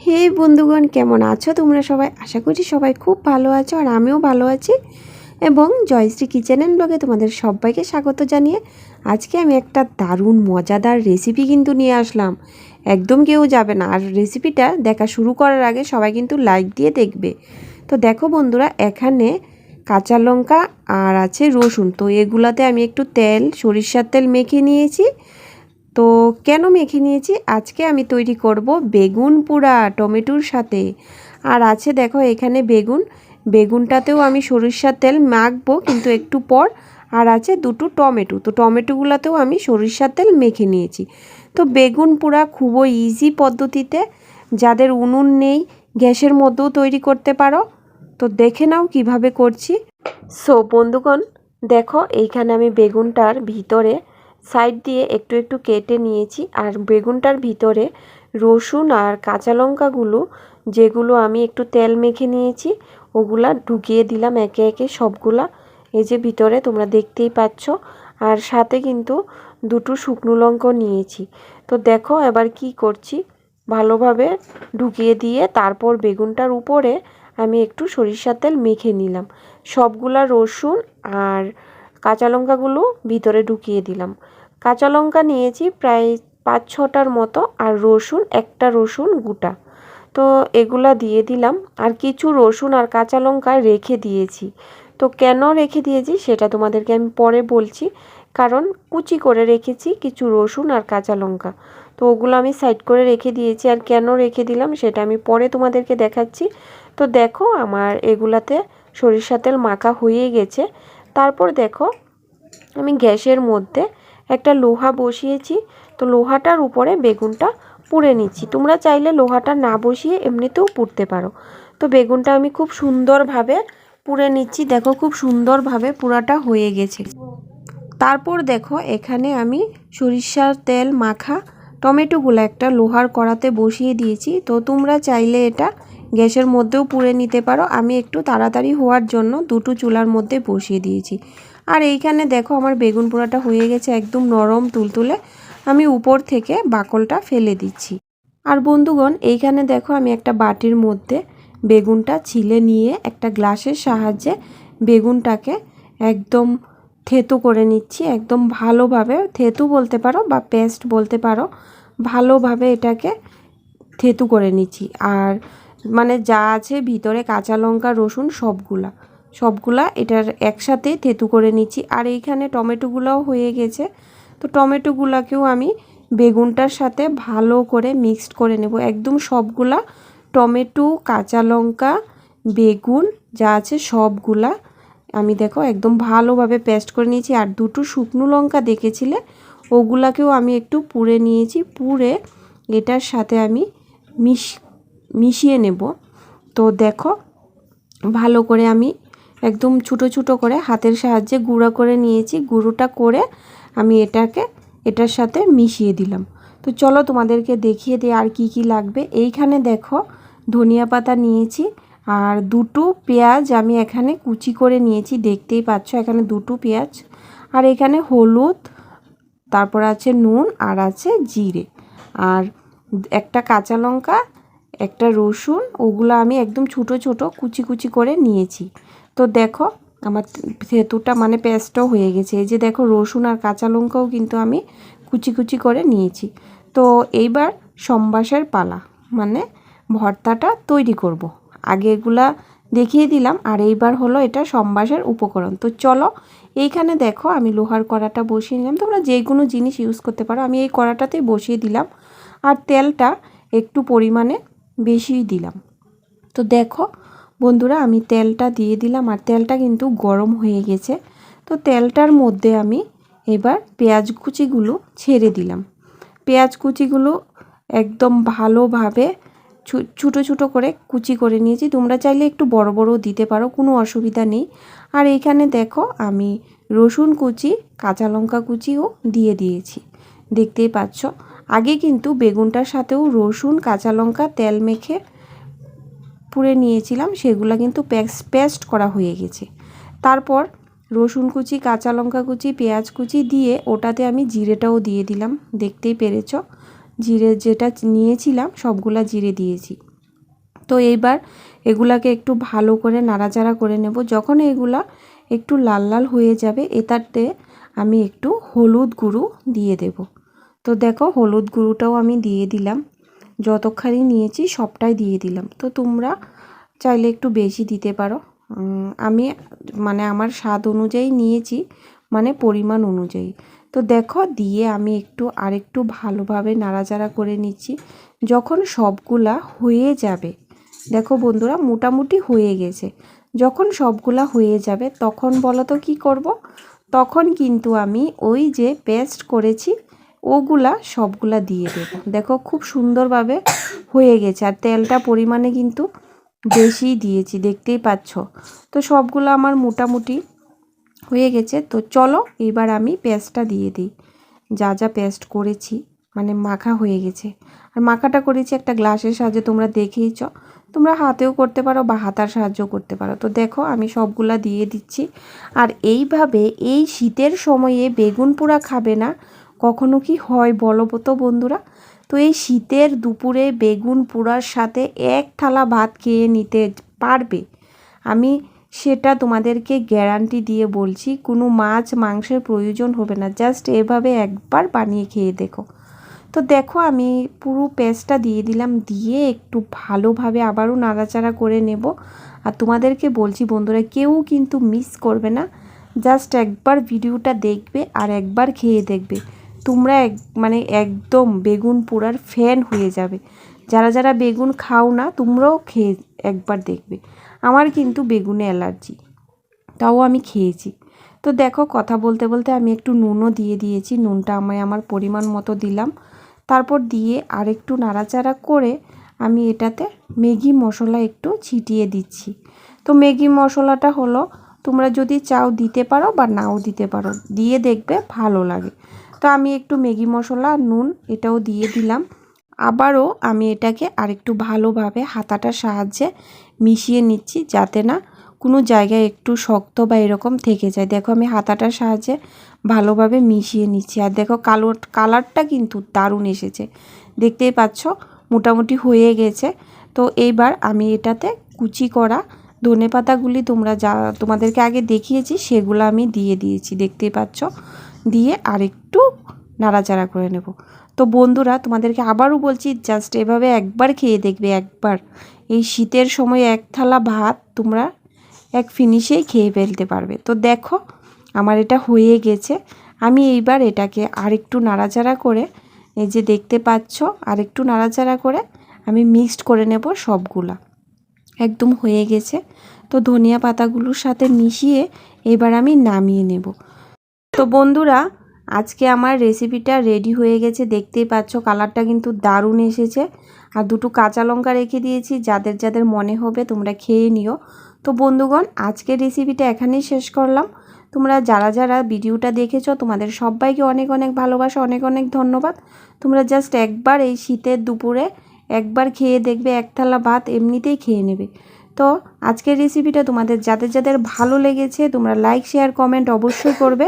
হে বন্ধুগণ, কেমন আছো? তোমরা সবাই আশা করছি সবাই খুব ভালো আছো আর আমিও ভালো আছি। এবং জয়শ্রী কিচেন অ্যান্ড ব্লগে তোমাদের সবাইকে স্বাগত জানিয়ে আজকে আমি একটা দারুণ মজাদার রেসিপি কিন্তু নিয়ে আসলাম। একদম কেউ যাবে না। আর রেসিপিটা দেখা শুরু করার আগে সবাই কিন্তু লাইক দিয়ে দেখবে। তো দেখো বন্ধুরা, এখানে কাঁচা লঙ্কা আর আছে রসুন। তো এগুলাতে আমি একটু তেল, সরিষার তেল মেখে নিয়েছি। তো কেন মেখে নিয়েছি? আজকে আমি তৈরি করব বেগুন পোড়া টমেটোর সাথে। আর আছে দেখো এখানে বেগুন। বেগুনটাতেও আমি সরিষার তেল মাখবো কিন্তু একটু পর। আর আছে দুটো টমেটো। তো টমেটোগুলোতেও আমি সরিষার তেল মেখে নিয়েছি। তো বেগুন পোড়া খুবই ইজি পদ্ধতিতে। যাদের উনুন নেই, গ্যাসের মধ্যেও তৈরি করতে পারো। তো দেখে নাও কীভাবে করছি। সো বন্ধুগণ, দেখো এইখানে আমি বেগুনটার ভিতরে সাইড দিয়ে একটু একটু কেটে নিয়েছি। আর বেগুনটার ভিতরে রসুন আর কাঁচা লঙ্কাগুলো, যেগুলো আমি একটু তেল মেখে নিয়েছি, ওগুলা ঢুকিয়ে দিলাম একে একে সবগুলা। এই যে ভিতরে তোমরা দেখতেই পাচ্ছ। আর সাথে কিন্তু দুটো শুকনো লঙ্কাও নিয়েছি। তো দেখো এবার কি করছি। ভালোভাবে ঢুকিয়ে দিয়ে তারপর বেগুনটার উপরে আমি একটু সরিষার তেল মেখে নিলাম। সবগুলা রসুন আর কাঁচা লঙ্কাগুলো ভিতরে ঢুকিয়ে দিলাম। কাঁচা লঙ্কা নিয়েছি প্রায় পাঁচ ছটার মতো আর রসুন, একটা রসুন গোটা। তো এগুলা দিয়ে দিলাম আর কিছু রসুন আর কাঁচা লঙ্কা রেখে দিয়েছি। তো কেন রেখে দিয়েছি সেটা তোমাদেরকে আমি পরে বলছি। কারণ কুচি করে রেখেছি কিছু রসুন আর কাঁচা লঙ্কা। তো ওগুলো আমি সাইড করে রেখে দিয়েছি আর কেন রেখে দিলাম সেটা আমি পরে তোমাদেরকে দেখাচ্ছি। তো দেখো আমার এগুলাতে সরিষা তেল মাখা হয়ে গেছে। তারপর দেখো, আমি গ্যাসের মধ্যে একটা লোহা বসিয়েছি। তো লোহাটার উপরে বেগুনটা পুড়ে নিচ্ছি। তোমরা চাইলে লোহাটা না বসিয়ে এমনিতেও পুড়তে পারো। তো বেগুনটা আমি খুব সুন্দরভাবে পুড়ে নিচ্ছি। দেখো খুব সুন্দরভাবে পুরাটা হয়ে গেছে। তারপর দেখো, এখানে আমি সরিষার তেল মাখা টমেটোগুলো একটা লোহার কড়াতে বসিয়ে দিয়েছি। তো তোমরা চাইলে এটা গ্যাসের মধ্যেও পুড়ে নিতে পারো। আমি একটু তাড়াতাড়ি হওয়ার জন্য দুটো চুলার মধ্যে বসিয়ে দিয়েছি। আর এইখানে দেখো আমার বেগুন পোড়াটা হয়ে গেছে একদম নরম তুলতুলে। আমি উপর থেকে বাকলটা ফেলে দিচ্ছি। আর বন্ধুগণ, এইখানে দেখো আমি একটা বাটির মধ্যে বেগুনটা ছিলে নিয়ে একটা গ্লাসের সাহায্যে বেগুনটাকে একদম থেতু করে নিচ্ছি। একদম ভালোভাবে থেতু বলতে পারো বা পেস্ট বলতে পারো, ভালোভাবে এটাকে থেতু করে নিচ্ছি। আর মানে যা আছে ভিতরে কাঁচা লঙ্কা, রসুন, সবগুলা। সবগুলা এটার একসাথে থেতু করে নিচ্ছি। আর এইখানে টমেটোগুলোও হয়ে গেছে। তো টমেটোগুলাকেও আমি বেগুনটার সাথে ভালো করে মিক্সড করে নেব। একদম সবগুলা টমেটো, কাঁচা লঙ্কা, বেগুন, যা আছে সবগুলা আমি দেখো একদম ভালোভাবে পেস্ট করে নিয়েছি। আর দুটো শুকনো লঙ্কা দেখেছিলে? ওগুলাকেও আমি একটু পুড়ে নিয়েছি। পুড়ে এটার সাথে আমি মিশ মিশিয়ে নেব। তো দেখো, ভালো করে আমি একদম ছোটো ছোটো করে হাতের সাহায্যে গুঁড়ো করে নিয়েছি। গুঁড়োটা করে আমি এটাকে, এটার সাথে মিশিয়ে দিলাম। তো চলো তোমাদেরকে দেখিয়ে দিই আর কি কি লাগবে। এইখানে দেখো ধনিয়া পাতা নিয়েছি আর দুটো পেঁয়াজ আমি এখানে কুচি করে নিয়েছি, দেখতেই পাচ্ছ এখানে দুটো পেঁয়াজ। আর এখানে হলুদ, তারপর আছে নুন আর আছে জিরে। আর একটা কাঁচা লঙ্কা একটা রসুন, ওগুলো আমি একদম ছোটো ছোটো কুচি কুচি করে নিয়েছি। তো দেখো, আমার সেতুটা মানে পেস্টও হয়ে গেছে। এই যে দেখো, রসুন আর কাঁচা লঙ্কাও কিন্তু আমি কুচি কুচি করে নিয়েছি। তো এইবার সম্বাসের পালা মানে ভর্তাটা তৈরি করব। আগে এগুলা দেখিয়ে দিলাম, আর এইবার হলো এটা সম্বাসের উপকরণ। তো চলো, এইখানে দেখো, আমি লোহার কড়াটা বসিয়ে নিলাম। তোমরা যে কোনো জিনিস ইউজ করতে পারো। আমি এই কড়াটাতেই বসিয়ে দিলাম। আর তেলটা একটু পরিমাণে বেশিই দিলাম। তো দেখো বন্ধুরা, আমি তেলটা দিয়ে দিলাম আর তেলটা কিন্তু গরম হয়ে গেছে। তো তেলটার মধ্যে আমি এবার পেঁয়াজ কুচিগুলো ছেড়ে দিলাম। পেঁয়াজ কুচিগুলো একদম ভালোভাবে ছোটো ছোটো করে কুচি করে নিয়েছি। তোমরা চাইলে একটু বড় বড়ও দিতে পারো, কোনো অসুবিধা নেই। আর এইখানে দেখো আমি রসুন কুচি, কাঁচা লঙ্কা কুচিও দিয়ে দিয়েছি। দেখতেই পাচ্ছ? আগে কিন্তু বেগুনটার সাথেও রসুন, কাঁচা লঙ্কা, তেল মেখে পুড়ে নিয়েছিলাম, সেগুলো কিন্তু পেস্ট করা হয়ে গেছে। তারপর রসুন কুচি, কাঁচা লঙ্কা কুচি, পেঁয়াজ কুচি দিয়ে ওটাতে আমি জিরেটাও দিয়ে দিলাম, দেখতেই পেরেছ। জিরে যেটা নিয়েছিলাম, সবগুলা জিরে দিয়েছি। তো এইবার এগুলাকে একটু ভালো করে নাড়াচাড়া করে নেব। যখন এগুলা একটু লাল লাল হয়ে যাবে, এটাতে আমি একটু হলুদ গুঁড়ো দিয়ে দেব। তো দেখো হলুদ গুঁড়োটাও আমি দিয়ে দিলাম। যতখানি নিয়েছি সবটাই দিয়ে দিলাম। তো তোমরা চাইলে একটু বেশি দিতে পারো। আমি মানে আমার স্বাদ অনুযায়ী নিয়েছি মানে পরিমাণ অনুযায়ী। তো দেখো দিয়ে আমি একটু আরেকটু ভালোভাবে নাড়াচাড়া করে নিচ্ছি। যখন সবগুলা হয়ে যাবে, দেখো বন্ধুরা মোটামুটি হয়ে গেছে। যখন সবগুলা হয়ে যাবে, তখন বলো তো কী করব? তখন কিন্তু আমি ওই যে পেস্ট করেছি ওগুলা সবগুলা দিয়ে দেব। দেখো খুব সুন্দরভাবে হয়ে গেছে। আর তেলটা পরিমাণে কিন্তু বেশি দিয়েছি, দেখতেই পাচ্ছ। তো সবগুলো আমার মোটামুটি হয়ে গেছে। তো চলো এবার আমি পেস্টটা দিয়ে দিই। যা যা পেস্ট করেছি মানে মাখা হয়ে গেছে। আর মাখাটা করেছি একটা গ্লাসের সাহায্যে, তোমরা দেখেইছ। তোমরা হাতেও করতে পারো বা হাতার সাহায্য করতে পারো। তো দেখো আমি সবগুলা দিয়ে দিচ্ছি। আর এইভাবে এই শীতের সময়ে বেগুন পোড়া খাবে না। কখনো কি হয় বলো তো বন্ধুরা? তো এই শীতের দুপুরে বেগুন পোড়ার সাথে এক থালা ভাত খেয়ে নিতে পারবে। আমি সেটা তোমাদেরকে গ্যারান্টি দিয়ে বলছি, কোনো মাছ মাংসের প্রয়োজন হবে না, জাস্ট এভাবে একবার বানিয়ে খেয়ে দেখো। তো দেখো আমি পুরো পেস্টটা দিয়ে দিলাম, দিয়ে একটু ভালোভাবে আবারও নাড়াচাড়া করে নেব। আর তোমাদেরকে বলছি বন্ধুরা, কেউ কিন্তু মিস করবে না, জাস্ট একবার ভিডিওটা দেখবে আর একবার খেয়ে দেখবে। তোমরা এক মানে একদম বেগুন পোড়ার ফ্যান হয়ে যাবে। যারা যারা বেগুন খাও না, তোমরাও খেয়ে একবার দেখবে। আমার কিন্তু বেগুনে অ্যালার্জি, তাও আমি খেয়েছি। তো দেখো, কথা বলতে বলতে আমি একটু নুনও দিয়ে দিয়েছি। নুনটা আমি আমার পরিমাণ মতো দিলাম। তারপর দিয়ে আরেকটু নাড়াচাড়া করে আমি এটাতে ম্যাগি মশলা একটু ছিটিয়ে দিচ্ছি। তো ম্যাগি মশলাটা হলো, তোমরা যদি চাও দিতে পারো বা নাও দিতে পারো, দিয়ে দেখবে ভালো লাগে। তো আমি একটু ম্যাগি মশলা, নুন এটাও দিয়ে দিলাম। আবারও আমি এটাকে আরেকটু ভালোভাবে হাতাটার সাহায্যে মিশিয়ে নিচ্ছি যাতে না কোনো জায়গায় একটু শক্ত বা এরকম থেকে যায়। দেখো আমি হাতাটার সাহায্যে ভালোভাবে মিশিয়ে নিচ্ছি। আর দেখো কালো, কালারটা কিন্তু দারুণ এসেছে। দেখতেই পাচ্ছ, মোটামুটি হয়ে গেছে। তো এইবার আমি এটাতে কুচি করা ধনে পাতাগুলি তোমরা যা তোমাদেরকে আগে দেখিয়েছি, সেগুলো আমি দিয়ে দিয়েছি। দেখতেই পাচ্ছ দিয়ে আরেকটু নাড়াচাড়া করে নেব। তো বন্ধুরা, তোমাদেরকে আবারও বলছি জাস্ট এভাবে একবার খেয়ে দেখবে একবার। এই শীতের সময় এক থালা ভাত তোমরা এক ফিনিশেই খেয়ে ফেলতে পারবে। তো দেখো, আমার এটা হয়ে গেছে। আমি এইবার এটাকে আরেকটু নাড়াচাড়া করে, এই যে দেখতে পাচ্ছ, আরেকটু নাড়াচাড়া করে আমি মিক্সড করে নেব সবগুলা। একদম হয়ে গেছে। তো ধনিয়া পাতাগুলোর সাথে মিশিয়ে এবার আমি নামিয়ে নেব। তো বন্ধুরা, আজকে আমার রেসিপিটা রেডি হয়ে গেছে। দেখতেই পাচ্ছ কালারটা কিন্তু দারুণ এসেছে। আর দুটো কাঁচা লঙ্কা রেখে দিয়েছি, যাদের যাদের মনে হবে তোমরা খেয়ে নিও। তো বন্ধুগণ, আজকের রেসিপিটা এখানেই শেষ করলাম। তোমরা যারা যারা ভিডিওটা দেখেছ, তোমাদের সবাইকে অনেক অনেক ভালোবাসা, অনেক অনেক ধন্যবাদ। তোমরা জাস্ট একবার এই শীতের দুপুরে একবার খেয়ে দেখবে, এক থালা ভাত এমনিতেই খেয়ে নেবে। তো আজকের রেসিপিটা তোমাদের যাদের যাদের ভালো লেগেছে, তোমরা লাইক শেয়ার কমেন্ট অবশ্যই করবে।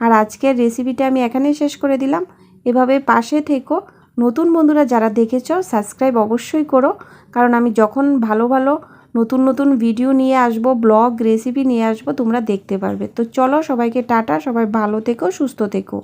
আর আজকের রেসিপিটা আমি এখানেই শেষ করে দিলাম। এভাবে পাশে থেকো। নতুন বন্ধুরা যারা দেখেছ সাবস্ক্রাইব অবশ্যই করো। কারণ আমি যখন ভালো ভালো নতুন নতুন ভিডিও নিয়ে আসব ব্লগ রেসিপি নিয়ে আসব, তোমরা দেখতে পারবে। তো চলো সবাইকে টাটা, সবাই ভালো থেকো, সুস্থ থেকো।